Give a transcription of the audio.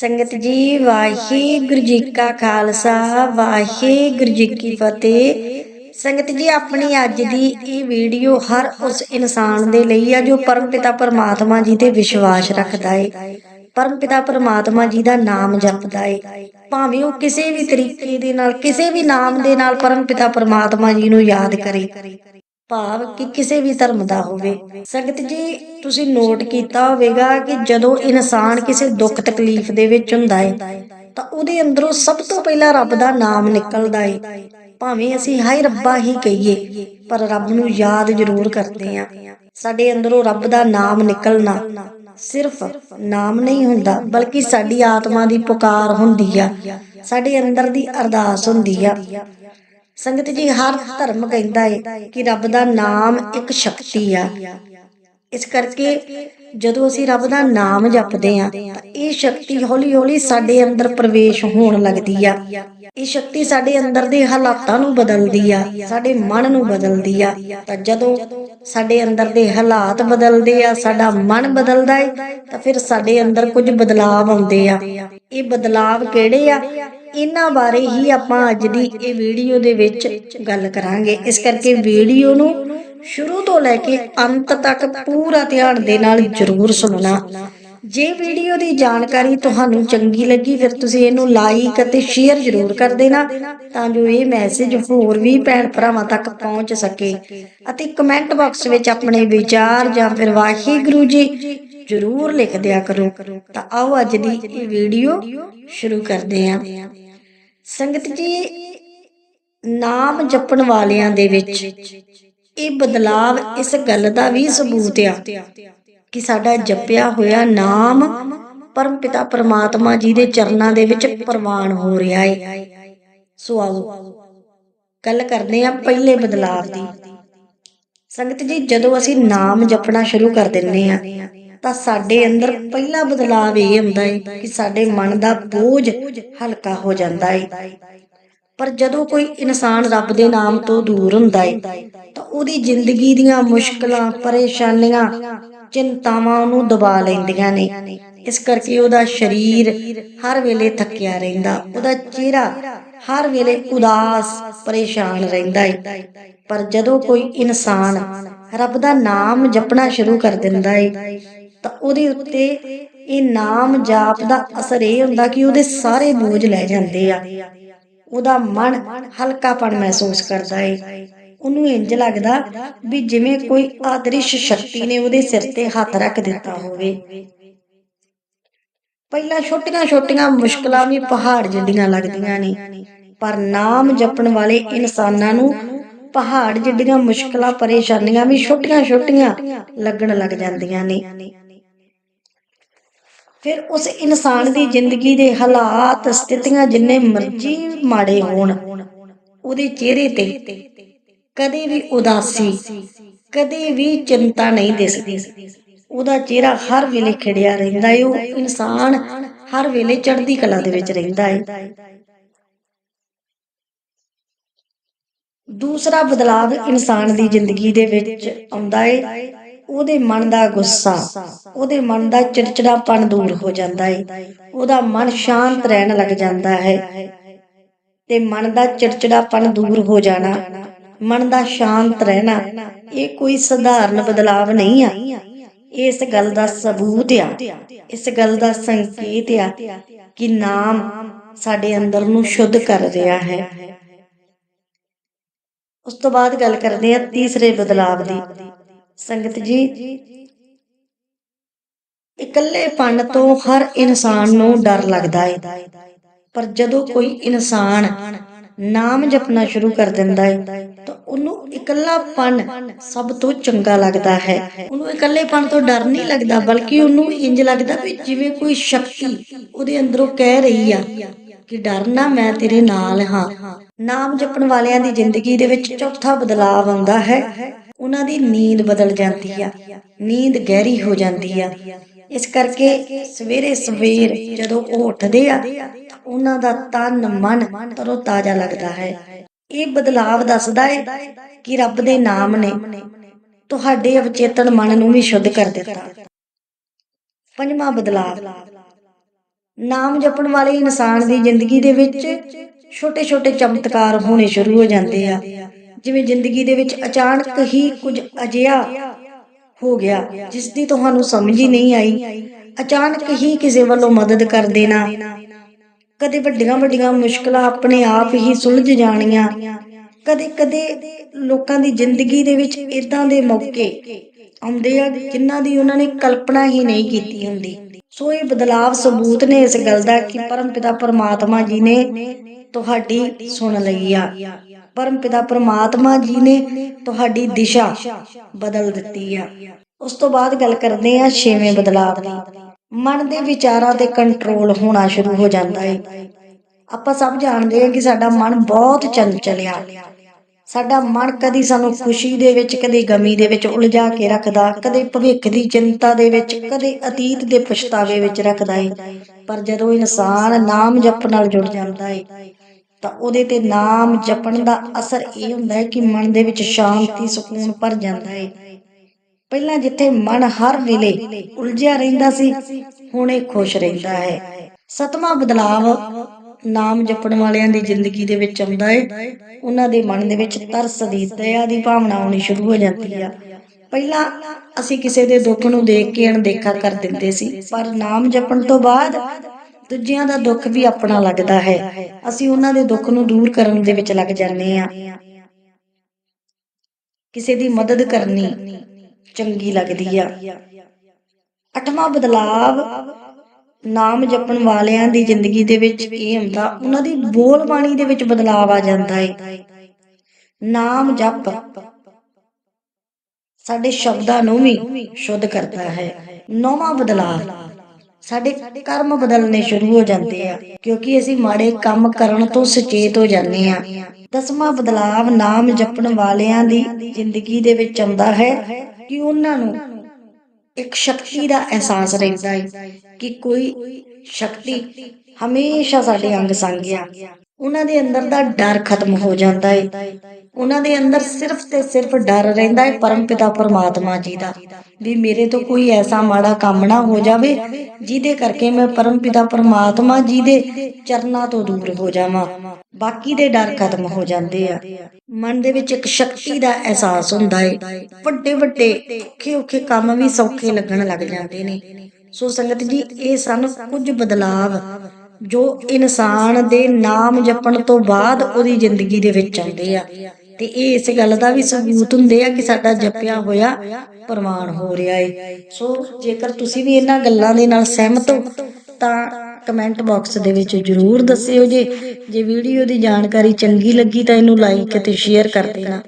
ਸੰਗਤ ਜੀ, ਵਾਹਿਗੁਰੂ ਜੀ ਕਾ ਖਾਲਸਾ, ਵਾਹਿਗੁਰੂ ਜੀ ਕੀ ਫਤਿਹ। ਸੰਗਤ ਜੀ, ਆਪਣੀ ਅੱਜ ਦੀ ਇਹ ਵੀਡੀਓ ਹਰ ਉਸ ਇਨਸਾਨ ਦੇ ਲਈ ਆ ਜੋ ਪਰਮ ਪਿਤਾ ਪਰਮਾਤਮਾ ਜੀ ਤੇ ਵਿਸ਼ਵਾਸ ਰੱਖਦਾ ਏ। ਪਰਮ ਪਿਤਾ ਪਰਮਾਤਮਾ ਜੀ ਦਾ ਨਾਮ ਜਪਦਾ ਏ। ਭਾਵੇਂ ਉਹ ਕਿਸੇ ਵੀ ਤਰੀਕੇ ਦੇ ਨਾਲ, ਕਿਸੇ ਵੀ ਨਾਮ ਦੇ ਨਾਲ ਪਰਮ ਪਿਤਾ ਪਰਮਾਤਮਾ ਜੀ ਨੂੰ ਯਾਦ ਕਰੇ। ਭਾਵ ਕਿ ਕਿਸੇ ਵੀ ਧਰਮ ਦਾ ਹੋਵੇ। ਸੰਗਤ ਜੀ, ਤੁਸੀਂ ਨੋਟ ਕੀਤਾ ਹੋਵੇਗਾ ਕਿ ਜਦੋਂ ਇਨਸਾਨ ਕਿਸੇ ਦੁੱਖ ਤਕਲੀਫ ਦੇ ਵਿੱਚ ਹੁੰਦਾ ਹੈ ਤਾਂ ਉਹਦੇ ਅੰਦਰੋਂ ਸਭ ਤੋਂ ਪਹਿਲਾਂ ਰੱਬ ਦਾ ਨਾਮ ਨਿਕਲਦਾ ਹੈ ਭਾਵੇਂ ਅਸੀਂ ਹਾਏ ਰੱਬਾ ਹੀ ਕਹੀਏ, ਪਰ ਰੱਬ ਨੂੰ ਯਾਦ ਜ਼ਰੂਰ ਕਰਦੇ ਆ। ਸਾਡੇ ਅੰਦਰੋਂ ਰੱਬ ਦਾ ਨਾਮ ਨਿਕਲਣਾ ਸਿਰਫ ਨਾਮ ਨਹੀਂ ਹੁੰਦਾ, ਬਲਕਿ ਸਾਡੀ ਆਤਮਾ ਦੀ ਪੁਕਾਰ ਹੁੰਦੀ ਆ, ਸਾਡੇ ਅੰਦਰ ਦੀ ਅਰਦਾਸ ਹੁੰਦੀ ਆ। ਸੰਗਤ ਜੀ, ਹਰ ਧਰਮ ਕਹਿੰਦਾ ਹੈ ਕਿ ਰੱਬ ਦਾ ਨਾਮ ਇੱਕ ਸ਼ਕਤੀ ਆ। ਇਸ ਕਰਕੇ ਜਦੋਂ ਅਸੀਂ ਰੱਬ ਦਾ ਨਾਮ ਜਪਦੇ ਆ ਤਾਂ ਇਹ ਸ਼ਕਤੀ ਹੌਲੀ-ਹੌਲੀ ਸਾਡੇ ਅੰਦਰ ਪ੍ਰਵੇਸ਼ ਹੋਣ ਲੱਗਦੀ ਆ। ਇਹ ਸ਼ਕਤੀ ਸਾਡੇ ਅੰਦਰ ਦੇ ਹਾਲਾਤਾਂ ਨੂੰ ਬਦਲਦੀ ਆ, ਸਾਡੇ ਮਨ ਨੂੰ ਬਦਲਦੀ ਆ। ਤਾਂ ਜਦੋਂ ਸਾਡੇ ਅੰਦਰ ਦੇ ਹਾਲਾਤ ਬਦਲਦੇ ਆ, ਸਾਡਾ ਮਨ ਬਦਲਦਾ ਹੈ ਤਾਂ ਫਿਰ ਸਾਡੇ ਅੰਦਰ ਕੁਝ ਬਦਲਾਵ ਆਉਂਦੇ ਆ। ਇਹ ਬਦਲਾਵ ਕਿਹੜੇ ਆ? ਇਹਨਾਂ ਬਾਰੇ ਹੀ ਆਪਾਂ ਅੱਜ ਦੀ ਇਹ ਵੀਡੀਓ ਦੇ ਵਿੱਚ ਗੱਲ ਕਰਾਂਗੇ। ਇਸ ਕਰਕੇ ਵੀਡੀਓ ਨੂੰ ਸ਼ੁਰੂ ਤੋਂ ਲੈ ਕੇ ਅੰਤ ਤੱਕ ਪੂਰਾ ਧਿਆਨ ਦੇ ਨਾਲ ਜ਼ਰੂਰ ਸੁਣਨਾ। ਜੇ ਵੀਡੀਓ ਦੀ ਜਾਣਕਾਰੀ ਤੁਹਾਨੂੰ ਚੰਗੀ ਲੱਗੀ, ਫਿਰ ਤੁਸੀਂ ਇਹਨੂੰ ਲਾਈਕ ਅਤੇ ਸ਼ੇਅਰ ਜ਼ਰੂਰ ਕਰ ਦੇਣਾ ਤਾਂ ਜੋ ਇਹ ਮੈਸੇਜ ਹੋਰ ਵੀ ਭੈਣ ਭਰਾਵਾਂ ਤੱਕ ਪਹੁੰਚ ਸਕੇ। ਅਤੇ ਕਮੈਂਟ ਬਾਕਸ ਵਿੱਚ ਆਪਣੇ ਵਿਚਾਰ ਜਾਂ ਫਿਰ ਵਾਹਿਗੁਰੂ ਜੀ ਜ਼ਰੂਰ ਲਿਖ ਦਿਆ ਕਰੋ। ਤਾਂ ਆਓ ਅੱਜ ਦੀ ਇਹ ਵੀਡੀਓ ਸ਼ੁਰੂ ਕਰਦੇ ਹਾਂ। ਸੰਗਤ ਜੀ, ਨਾਮ ਜਪਣ ਵਾਲਿਆਂ ਦੇ ਵਿੱਚ ਇਹ ਬਦਲਾਵ ਇਸ ਗੱਲ ਦਾ ਵੀ ਸਬੂਤ ਆ ਕਿ ਸਾਡਾ ਜਪਿਆ ਹੋਇਆ ਨਾਮ ਪਰਮ ਪਿਤਾ ਪਰਮਾਤਮਾ ਜੀ ਦੇ ਚਰਨਾਂ ਦੇ ਵਿੱਚ ਪ੍ਰਵਾਨ ਹੋ ਰਿਹਾ ਹੈ ਸੋ ਆਓ, ਗੱਲ ਕਰਦੇ ਆ ਪਹਿਲੇ ਬਦਲਾਵ ਦੀ। ਸੰਗਤ ਜੀ, ਜਦੋਂ ਅਸੀਂ ਨਾਮ ਜਪਣਾ ਸ਼ੁਰੂ ਕਰ ਦਿੰਨੇ ਆ ਤਾਂ ਸਾਡੇ ਅੰਦਰ ਪਹਿਲਾ ਬਦਲਾਵ ਇਹ ਹੁੰਦਾ ਹੈ ਕਿ ਸਾਡੇ ਮਨ ਦਾ ਬੋਝ ਹਲਕਾ ਹੋ ਜਾਂਦਾ ਹੈ ਪਰ ਜਦੋਂ ਕੋਈ ਇਨਸਾਨ ਰੱਬ ਦੇ ਨਾਮ ਤੋਂ ਦੂਰ ਹੁੰਦਾ ਹੈ ਤਾਂ ਉਹਦੀ ਜ਼ਿੰਦਗੀ ਦੀਆਂ ਮੁਸ਼ਕਲਾਂ, ਪਰੇਸ਼ਾਨੀਆਂ, ਚਿੰਤਾਵਾਂ ਨੂੰ ਦਬਾ ਲੈਂਦੀਆਂ ਨੇ। ਇਸ ਕਰਕੇ ਉਹਦਾ ਸਰੀਰ ਹਰ ਵੇਲੇ ਥੱਕਿਆ ਰਹਿੰਦਾ, ਉਹਦਾ ਚਿਹਰਾ ਹਰ ਵੇਲੇ ਉਦਾਸ, ਪਰੇਸ਼ਾਨ ਰਹਿੰਦਾ ਹੈ ਪਰ ਜਦੋਂ ਕੋਈ ਇਨਸਾਨ ਰੱਬ ਦਾ ਨਾਮ ਜਪਣਾ ਸ਼ੁਰੂ ਕਰ ਦਿੰਦਾ ਹੈ ਤਾਂ ਉਹਦੇ ਉੱਤੇ ਇਹ ਨਾਮ ਜਾਪ ਦਾ ਅਸਰ ਇਹ ਹੁੰਦਾ ਕਿ ਉਹਦੇ ਸਾਰੇ ਬੋਝ ਲੈ ਜਾਂਦੇ ਆ। ਉਹਦਾ ਮਨ ਹਲਕਾਪਣ ਮਹਿਸੂਸ ਕਰਦਾ ਹੈ ਉਹਨੂੰ ਇੰਜ ਲੱਗਦਾ ਵੀ ਜਿਵੇਂ ਕੋਈ ਆਦਰਿਸ਼ ਸ਼ਕਤੀ ਨੇ ਉਹਦੇ ਸਿਰ ਤੇ ਹੱਥ ਰੱਖ ਦਿੱਤਾ ਹੋਵੇ। ਪਹਿਲਾਂ ਛੋਟੀਆਂ-ਛੋਟੀਆਂ ਮੁਸ਼ਕਲਾਂ ਵੀ ਪਹਾੜ ਜਿੱਡੀਆਂ ਲੱਗਦੀਆਂ ਨੇ, ਪਰ ਨਾਮ ਜਪਣ ਵਾਲੇ ਇਨਸਾਨਾਂ ਨੂੰ ਪਹਾੜ ਜਿੱਡੀਆਂ ਮੁਸ਼ਕਲਾਂ, ਪਰੇਸ਼ਾਨੀਆਂ ਵੀ ਛੋਟੀਆਂ-ਛੋਟੀਆਂ ਲੱਗਣ ਲੱਗ ਜਾਂਦੀਆਂ ਨੇ। ਫਿਰ ਉਸ ਇਨਸਾਨ ਦੀ ਜ਼ਿੰਦਗੀ ਦੇ ਹਾਲਾਤ, ਸਥਿਤੀਆਂ ਜਿੰਨੇ ਮਰਜ਼ੀ ਮਾੜੇ ਹੋਣ, ਉਹਦੇ ਚਿਹਰੇ ਤੇ ਕਦੇ ਵੀ ਉਦਾਸੀ, ਕਦੇ ਵੀ ਚਿੰਤਾ ਨਹੀਂ ਦਿਸਦੀ। ਉਹਦਾ ਚਿਹਰਾ ਹਰ ਵੇਲੇ ਖਿੜਿਆ ਰਹਿੰਦਾ ਹੈ ਉਹ ਇਨਸਾਨ ਹਰ ਵੇਲੇ ਚੜ੍ਹਦੀ ਕਲਾ ਦੇ ਵਿੱਚ ਰਹਿੰਦਾ ਹੈ ਦੂਸਰਾ ਬਦਲਾਵ ਇਨਸਾਨ ਦੀ ਜ਼ਿੰਦਗੀ ਦੇ ਵਿੱਚ ਆਉਂਦਾ ਹੈ ਉਹਦੇ ਮਨ ਦਾ ਗੁੱਸਾ, ਉਹਦੇ ਮਨ ਦਾ ਚਿੜਚਿੜਾਪਣ ਦੂਰ ਹੋ ਜਾਂਦਾ ਹੈ ਉਹਦਾ ਮਨ ਸ਼ਾਂਤ ਰਹਿਣ ਲੱਗ ਜਾਂਦਾ ਹੈ ਤੇ ਮਨ ਦਾ ਚਿੜਚਿੜਾਪਣ ਦੂਰ ਹੋ ਜਾਣਾ, ਮਨ ਦਾ ਸ਼ਾਂਤ ਰਹਿਣਾ, ਇਹ ਕੋਈ ਸਧਾਰਨ ਬਦਲਾਵ ਨਹੀਂ ਆ। ਇਸ ਗੱਲ ਦਾ ਸਬੂਤ ਆ, ਇਸ ਗੱਲ ਦਾ ਸੰਕੇਤ ਆ ਕਿ ਨਾਮ ਸਾਡੇ ਅੰਦਰ ਨੂੰ ਸ਼ੁੱਧ ਕਰ ਰਿਹਾ ਹੈ। ਉਸ ਤੋਂ ਬਾਅਦ ਗੱਲ ਕਰਦੇ ਆ ਤੀਸਰੇ ਬਦਲਾਵ ਦੀ। ਸੰਗਤ ਜੀ। ਇਕੱਲੇਪਣ ਤੋਂ ਹਰ ਇਨਸਾਨ ਨੂੰ ਡਰ ਲੱਗਦਾ ਹੈ ਪਰ ਜਦੋਂ ਕੋਈ ਇਨਸਾਨ ਨਾਮ ਜਪਣਾ ਸ਼ੁਰੂ ਕਰ ਦਿੰਦਾ ਹੈ ਤਾਂ ਉਹਨੂੰ ਇਕੱਲਾਪਣ ਸਭ ਤੋਂ ਚੰਗਾ ਲੱਗਦਾ ਹੈ। ਉਹਨੂੰ ਇਕੱਲੇਪਣ ਤੋਂ ਡਰ ਨਹੀਂ ਲੱਗਦਾ ਬਲਕਿ ਉਹਨੂੰ ਇੰਜ ਲੱਗਦਾ ਵੀ ਜਿਵੇਂ ਕੋਈ ਸ਼ਕਤੀ ਉਹਦੇ ਅੰਦਰੋਂ ਕਹਿ ਰਹੀ ਆ ਕਿ ਡਰ ਨਾ ਮੈਂ ਤੇਰੇ ਨਾਲ ਹਾਂ। ਨਾਮ ਜਪਣ ਵਾਲਿਆਂ ਦੀ ਜ਼ਿੰਦਗੀ ਦੇ ਵਿੱਚ ਚੌਥਾ ਬਦਲਾਅ ਆਉਂਦਾ ਹੈ। ਉਹਨਾਂ ਦੀ ਨੀਂਦ ਬਦਲ ਜਾਂਦੀ ਆ। ਨੀਂਦ ਗਹਿਰੀ ਹੋ ਜਾਂਦੀ ਆ। ਇਸ ਕਰਕੇ ਸਵੇਰੇ ਸਵੇਰ ਜਦੋਂ ਉਹ ਉੱਠਦੇ ਆ ਉਹਨਾਂ ਦਾ ਤਨ, ਮਨ ਤਰੋ ਤਾਜ਼ਾ ਲੱਗਦਾ ਹੈ। ਇਹ ਬਦਲਾਵ ਦੱਸਦਾ ਹੈ ਕਿ ਰੱਬ ਦੇ ਨਾਮ ਨੇ ਤੁਹਾਡੇ ਅਵਚੇਤਨ ਮਨ ਨੂੰ ਵੀ ਸ਼ੁੱਧ ਕਰ ਦਿੱਤਾ। ਪੰਜਵਾਂ ਬਦਲਾਵ, ਨਾਮ ਜਪਣ ਵਾਲੇ ਇਨਸਾਨ ਦੀ ਜ਼ਿੰਦਗੀ ਦੇ ਵਿੱਚ ਛੋਟੇ-ਛੋਟੇ ਚਮਤਕਾਰ ਹੋਣੇ ਸ਼ੁਰੂ ਹੋ ਜਾਂਦੇ ਆ। ਜਿਵੇਂ ਜ਼ਿੰਦਗੀ ਦੇ ਵਿੱਚ ਅਚਾਨਕ ਹੀ ਕੁਝ ਅਜਿਹਾ ਹੋ ਗਿਆ ਜਿਸ ਦੀ ਤੁਹਾਨੂੰ ਸਮਝ ਹੀ ਨਹੀਂ ਆਈ। ਅਚਾਨਕ ਹੀ ਕਿਸੇ ਵੱਲੋਂ ਮਦਦ ਕਰ ਦੇਣਾ। ਕਦੇ ਵੱਡੀਆਂ ਵੱਡੀਆਂ ਮੁਸ਼ਕਲਾਂ ਆਪਣੇ ਆਪ ਹੀ ਸੁਲਝ ਜਾਣੀਆਂ। ਕਦੇ ਕਦੇ ਲੋਕਾਂ ਦੀ ਜ਼ਿੰਦਗੀ ਦੇ ਵਿੱਚ ਇਦਾਂ ਦੇ ਮੌਕੇ ਆਉਂਦੇ ਆ ਜਿਨ੍ਹਾਂ ਦੀ ਉਹਨਾਂ ਨੇ ਕਲਪਨਾ ਹੀ ਨਹੀਂ ਕੀਤੀ ਹੁੰਦੀ। ਸੋ ਇਹ ਬਦਲਾਵ ਸਬੂਤ ਨੇ ਇਸ ਗੱਲ ਦਾ ਕਿ ਪਰਮ ਪਿਤਾ ਪਰਮਾਤਮਾ ਜੀ ਨੇ ਤੁਹਾਡੀ ਸੁਣ ਲਈ ਆ। ਪਰਮ ਪਿਤਾ ਪਰਮਾਤਮਾ ਜੀ ਨੇ ਤੁਹਾਡੀ ਦਿਸ਼ਾ ਬਦਲ ਦਿੱਤੀ ਆ। ਉਸ ਤੋਂ ਬਾਅਦ ਗੱਲ ਕਰਦੇ ਆ ਛੇਵੇਂ ਬਦਲਾਵ ਦੀ। ਮਨ ਦੇ ਵਿਚਾਰਾਂ ਤੇ ਕੰਟਰੋਲ ਹੋਣਾ ਸ਼ੁਰੂ ਹੋ ਜਾਂਦਾ ਹੈ ਆਪਾਂ ਸਭ ਜਾਣਦੇ ਹਾਂ ਕਿ ਸਾਡਾ ਮਨ ਬਹੁਤ ਚੰਚਲ ਆ ਸਾਡਾ ਮਨ ਕਦੀ ਸਾਨੂੰ ਖੁਸ਼ੀ ਦੇ ਵਿੱਚ, ਕਦੇ ਗਮੀ ਦੇ ਵਿੱਚ ਉਲਝਾ ਕੇ ਰੱਖਦਾ, ਕਦੇ ਭਵਿੱਖ ਦੀ ਚਿੰਤਾ ਦੇ ਵਿੱਚ, ਕਦੇ ਅਤੀਤ ਦੇ ਪਛਤਾਵੇ ਵਿੱਚ ਰੱਖਦਾ ਹੈ ਪਰ ਜਦੋਂ ਇਨਸਾਨ ਨਾਮ ਜਪ ਨਾਲ ਜੁੜ ਜਾਂਦਾ ਹੈ ਤਾਂ ਉਹਦੇ ਤੇ ਨਾਮ ਜਪਣ ਦਾ ਅਸਰ ਇਹ ਹੁੰਦਾ ਹੈ ਕਿ ਮਨ ਦੇ ਵਿੱਚ ਸ਼ਾਂਤੀ, ਸਕੂਨ ਭਰ ਜਾਂਦਾ ਹੈ ਪਹਿਲਾਂ ਜਿੱਥੇ ਮਨ ਹਰ ਵੇਲੇ ਉਲਝਿਆ ਰਹਿੰਦਾ ਸੀ, ਹੁਣ ਇਹ ਖੁਸ਼ ਰਹਿੰਦਾ ਹੈ। ਸਤਵਾਂ ਬਦਲਾਵ ਨਾਮ ਜਪਣ ਵਾਲਿਆਂ ਦੀ ਜ਼ਿੰਦਗੀ ਦੇ ਵਿੱਚ ਆਉਂਦਾ ਹੈ ਉਹਨਾਂ ਦੇ ਮਨ ਦੇ ਵਿੱਚ ਤਰਸ ਦੀ ਦਇਆ ਦੀ ਭਾਵਨਾ ਆਉਣੀ ਸ਼ੁਰੂ ਹੋ ਜਾਂਦੀ ਆ। ਪਹਿਲਾਂ ਅਸੀਂ ਕਿਸੇ ਦੇ ਦੁੱਖ ਨੂੰ ਦੇਖ ਕੇ ਅਣਦੇਖਾ ਕਰ ਦਿੰਦੇ ਸੀ, ਪਰ ਨਾਮ ਜਪਣ ਤੋਂ ਬਾਅਦ ਦੂਜਿਆਂ ਦਾ ਦੁੱਖ ਵੀ ਆਪਣਾ ਲੱਗਦਾ ਹੈ। ਅਸੀਂ ਉਹਨਾਂ ਦੇ ਦੁੱਖ ਨੂੰ ਦੂਰ ਕਰਨ ਦੇ ਵਿੱਚ ਲੱਗ ਜਾਂਦੇ ਆ ਕਿਸੇ ਦੀ ਮਦਦ ਕਰਨੀ ਚੰਗੀ ਲੱਗਦੀ ਆ। ਅਠਵਾਂ ਬਦਲਾਵ, ਨਾਮ ਜਪਣ ਵਾਲਿਆਂ ਦੀ ਜ਼ਿੰਦਗੀ ਦੇ ਵਿੱਚ ਇਹ ਹੁੰਦਾ, ਉਹਨਾਂ ਦੀ ਬੋਲ ਬਾਣੀ ਦੇ ਵਿੱਚ ਬਦਲਾਵ ਆ ਜਾਂਦਾ ਹੈ ਨਾਮ ਜਪ ਸਾਡੇ ਸ਼ਬਦਾਂ ਨੂੰ ਵੀ ਸ਼ੁੱਧ ਕਰਦਾ ਹੈ। ਨੌਵਾਂ ਬਦਲਾਵ ਸਾਡੇ ਕਰਮ ਬਦਲਨੇ ਸ਼ੁਰੂ ਹੋ ਜਾਂਦੇ ਆ, ਕਿਉਂਕਿ ਅਸੀਂ ਮਾੜੇ ਕੰਮ ਕਰਨ ਤੋਂ ਸੁਚੇਤ ਹੋ ਜਾਂਦੇ ਆ। ਦਸਵਾਂ ਬਦਲਾਵ ਨਾਮ ਜਪਣ ਵਾਲਿਆਂ ਦੀ ਜ਼ਿੰਦਗੀ ਦੇ ਵਿੱਚ ਆਉਂਦਾ ਹੈ ਕਿ ਉਹਨਾਂ ਨੂੰ ਇੱਕ ਸ਼ਕਤੀ ਦਾ ਅਹਿਸਾਸ ਰਹਿੰਦਾ ਹੈ ਕਿ ਕੋਈ ਸ਼ਕਤੀ ਹਮੇਸ਼ਾ ਸਾਡੇ ਅੰਗ ਸੰਗ ਆ। ਉਹਨਾਂ ਦੇ ਅੰਦਰ ਦਾ ਡਰ ਖਤਮ ਹੋ ਜਾਂਦਾ ਹੈ ਉਹਨਾਂ ਦੇ ਅੰਦਰ ਸਿਰਫ ਤੇ ਸਿਰਫ ਡਰ ਰਹਿੰਦਾ ਹੈ ਪਰਮ ਪਿਤਾ ਪਰਮਾਤਮਾ ਜੀ ਦਾ, ਵੀ ਮੇਰੇ ਤੋਂ ਕੋਈ ਐਸਾ ਮਾੜਾ ਕੰਮ ਨਾ ਹੋ ਜਾਵੇ, ਜਿਹਦੇ ਕਰਕੇ ਮੈਂ ਪਰਮਪਿਤਾ ਪਰਮਾਤਮਾ ਜੀ ਦੇ ਚਰਨਾਂ ਤੋਂ ਦੂਰ ਹੋ ਜਾਵਾਂ। ਬਾਕੀ ਦੇ ਡਰ ਖਤਮ ਹੋ ਜਾਂਦੇ ਆ। ਮਨ ਦੇ ਵਿੱਚ ਇੱਕ ਸ਼ਕਤੀ ਦਾ ਅਹਿਸਾਸ ਹੁੰਦਾ ਹੈ ਵੱਡੇ ਵੱਡੇ ਔਖੇ ਔਖੇ ਕੰਮ ਵੀ ਸੌਖੇ ਲੱਗਣ ਲੱਗ ਜਾਂਦੇ ਨੇ। ਸੋ ਸੰਗਤ ਜੀ, ਇਹ ਸਨ ਕੁਝ ਬਦਲਾਵ ਜੋ ਇਨਸਾਨ ਦੇ ਨਾਮ ਜਪਣ ਤੋਂ ਬਾਅਦ ਉਹਦੀ ਜ਼ਿੰਦਗੀ ਦੇ ਵਿੱਚ ਆਉਂਦੇ ਆ। ਤੇ ਇਹ ਇਸ ਗੱਲ ਦਾ ਵੀ ਸਬੂਤ ਹੁੰਦੇ ਆ ਕਿ ਸਾਡਾ ਜਪਿਆ ਹੋਇਆ ਪ੍ਰਮਾਣ ਹੋ ਰਿਹਾ ਏ। ਸੋ ਜੇਕਰ ਤੁਸੀਂ ਵੀ ਇਹਨਾਂ ਗੱਲਾਂ ਦੇ ਨਾਲ ਸਹਿਮਤ ਹੋ, ਤਾਂ ਕਮੈਂਟ ਬਾਕਸ ਦੇ ਵਿੱਚ ਜਰੂਰ ਦੱਸਿਓ ਜੇ। ਜੇ ਵੀਡੀਓ ਦੀ ਜਾਣਕਾਰੀ ਚੰਗੀ ਲੱਗੀ ਤਾਂ ਇਹਨੂੰ ਲਾਈਕ ਅਤੇ ਸ਼ੇਅਰ ਕਰ ਦੇਣਾ।